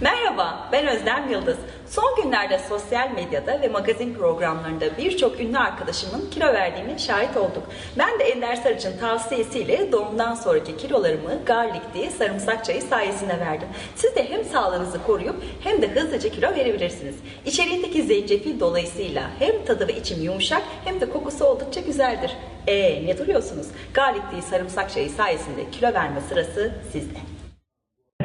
Merhaba, ben Özlem Yıldız. Son günlerde sosyal medyada ve magazin programlarında birçok ünlü arkadaşımın kilo verdiğine şahit olduk. Ben de Ender Sarıç'ın tavsiyesiyle doğumdan sonraki kilolarımı garlic diye sarımsak çayı sayesinde verdim. Siz de hem sağlığınızı koruyup hem de hızlıca kilo verebilirsiniz. İçeriğindeki zencefil dolayısıyla hem tadı ve içim yumuşak hem de kokusu oldukça güzeldir. Ee ne duruyorsunuz? Garlic diye sarımsak çayı sayesinde kilo verme sırası sizde.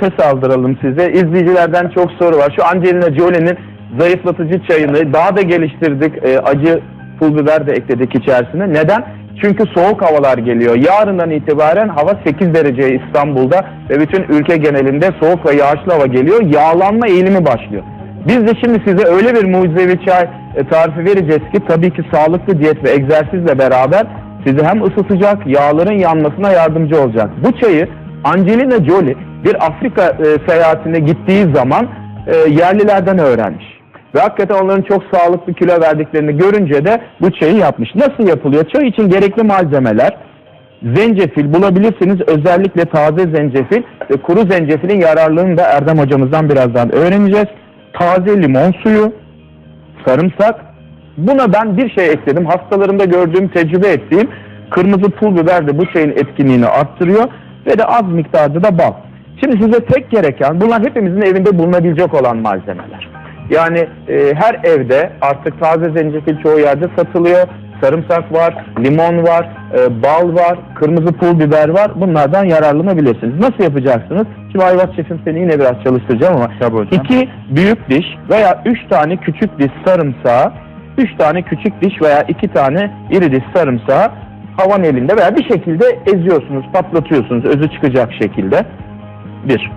Nefes aldıralım size. İzleyicilerden çok soru var. Şu Angelina Jolie'nin zayıflatıcı çayını daha da geliştirdik. Ee, acı pul biber de ekledik içerisine. Neden? Çünkü soğuk havalar geliyor. Yarından itibaren hava 8 derece İstanbul'da ve bütün ülke genelinde soğuk ve yağışlı hava geliyor. Yağlanma eğilimi başlıyor. Biz de şimdi size öyle bir mucizevi çay e, tarifi vereceğiz ki tabii ki sağlıklı diyet ve egzersizle beraber sizi hem ısıtacak, yağların yanmasına yardımcı olacak. Bu çayı Angelina Jolie bir Afrika e, seyahatine gittiği zaman e, yerlilerden öğrenmiş. Ve hakikaten onların çok sağlıklı kilo verdiklerini görünce de bu çayı yapmış. Nasıl yapılıyor? Çay için gerekli malzemeler zencefil bulabilirsiniz. Özellikle taze zencefil ve kuru zencefilin yararlılığını da Erdem hocamızdan birazdan öğreneceğiz. Taze limon suyu, sarımsak. Buna ben bir şey ekledim. Hastalarımda gördüğüm, tecrübe ettiğim kırmızı pul biber de bu şeyin etkinliğini arttırıyor ve de az miktarda da bal. Şimdi size tek gereken bunlar hepimizin evinde bulunabilecek olan malzemeler. Yani e, her evde artık taze zencefil çoğu yerde satılıyor. Sarımsak var, limon var, e, bal var, kırmızı pul biber var. Bunlardan yararlanabilirsiniz. Nasıl yapacaksınız? Şimdi Ayvaz Şefim seni yine biraz çalıştıracağım ama Tabii hocam. iki büyük diş veya üç tane küçük diş sarımsağı, üç tane küçük diş veya iki tane iri diş sarımsağı havan elinde veya bir şekilde eziyorsunuz, patlatıyorsunuz özü çıkacak şekilde. Bir.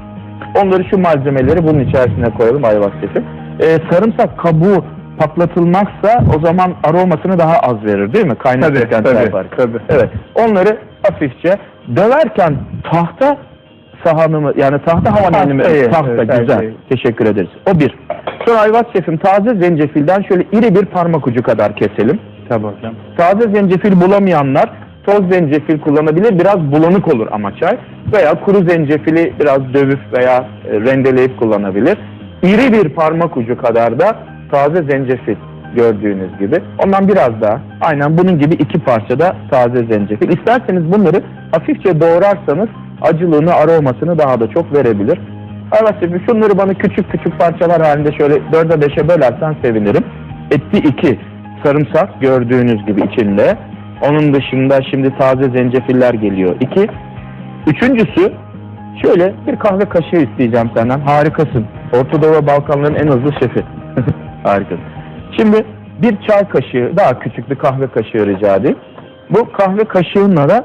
Onları şu malzemeleri bunun içerisine koyalım Ayvaz Şefim. Ee, sarımsak kabuğu patlatılmazsa o zaman aromasını daha az verir değil mi? Kaynatırken Tabii, tabii, yaparken. tabii. Evet. Onları hafifçe döverken tahta sahanımı yani tahta havan elimi Tahtayı, tahta evet, güzel. tahtayı. Teşekkür ederiz. O bir. Sonra Ayvaz Şefim taze zencefilden şöyle iri bir parmak ucu kadar keselim. Tabii hocam. Taze zencefil bulamayanlar toz zencefil kullanabilir. Biraz bulanık olur ama çay. Veya kuru zencefili biraz dövüp veya e, rendeleyip kullanabilir. İri bir parmak ucu kadar da taze zencefil gördüğünüz gibi. Ondan biraz daha aynen bunun gibi iki parça da taze zencefil. İsterseniz bunları hafifçe doğrarsanız acılığını, aromasını daha da çok verebilir. Evet şunları bana küçük küçük parçalar halinde şöyle dörde beşe bölersen sevinirim. Etti iki sarımsak gördüğünüz gibi içinde. Onun dışında şimdi taze zencefiller geliyor. İki. Üçüncüsü şöyle bir kahve kaşığı isteyeceğim senden. Harikasın. Orta Doğu ve Balkanların en hızlı şefi. Harikasın. Şimdi bir çay kaşığı daha küçük bir kahve kaşığı rica edeyim. Bu kahve kaşığına da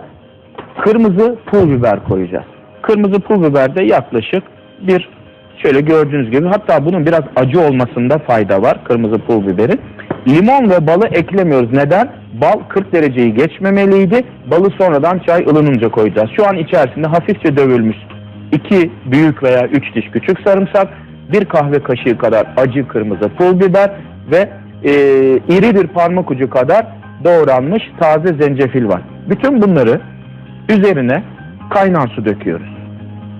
kırmızı pul biber koyacağız. Kırmızı pul biber de yaklaşık bir şöyle gördüğünüz gibi hatta bunun biraz acı olmasında fayda var kırmızı pul biberin. Limon ve balı eklemiyoruz. Neden? Bal 40 dereceyi geçmemeliydi. Balı sonradan çay ılınınca koyacağız. Şu an içerisinde hafifçe dövülmüş iki büyük veya üç diş küçük sarımsak, bir kahve kaşığı kadar acı kırmızı pul biber ve e, iri bir parmak ucu kadar doğranmış taze zencefil var. Bütün bunları üzerine kaynar su döküyoruz.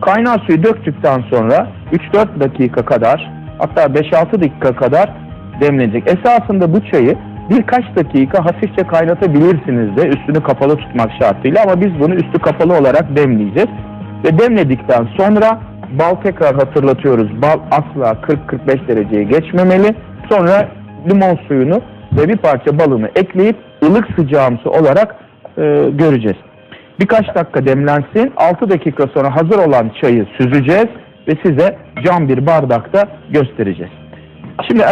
Kaynar suyu döktükten sonra 3-4 dakika kadar hatta 5-6 dakika kadar demlenecek. Esasında bu çayı birkaç dakika hafifçe kaynatabilirsiniz de üstünü kapalı tutmak şartıyla ama biz bunu üstü kapalı olarak demleyeceğiz. Ve demledikten sonra bal tekrar hatırlatıyoruz. Bal asla 40-45 dereceye geçmemeli. Sonra limon suyunu ve bir parça balını ekleyip ılık sıcağımsı olarak e, göreceğiz. Birkaç dakika demlensin. 6 dakika sonra hazır olan çayı süzeceğiz ve size cam bir bardakta göstereceğiz. Şimdi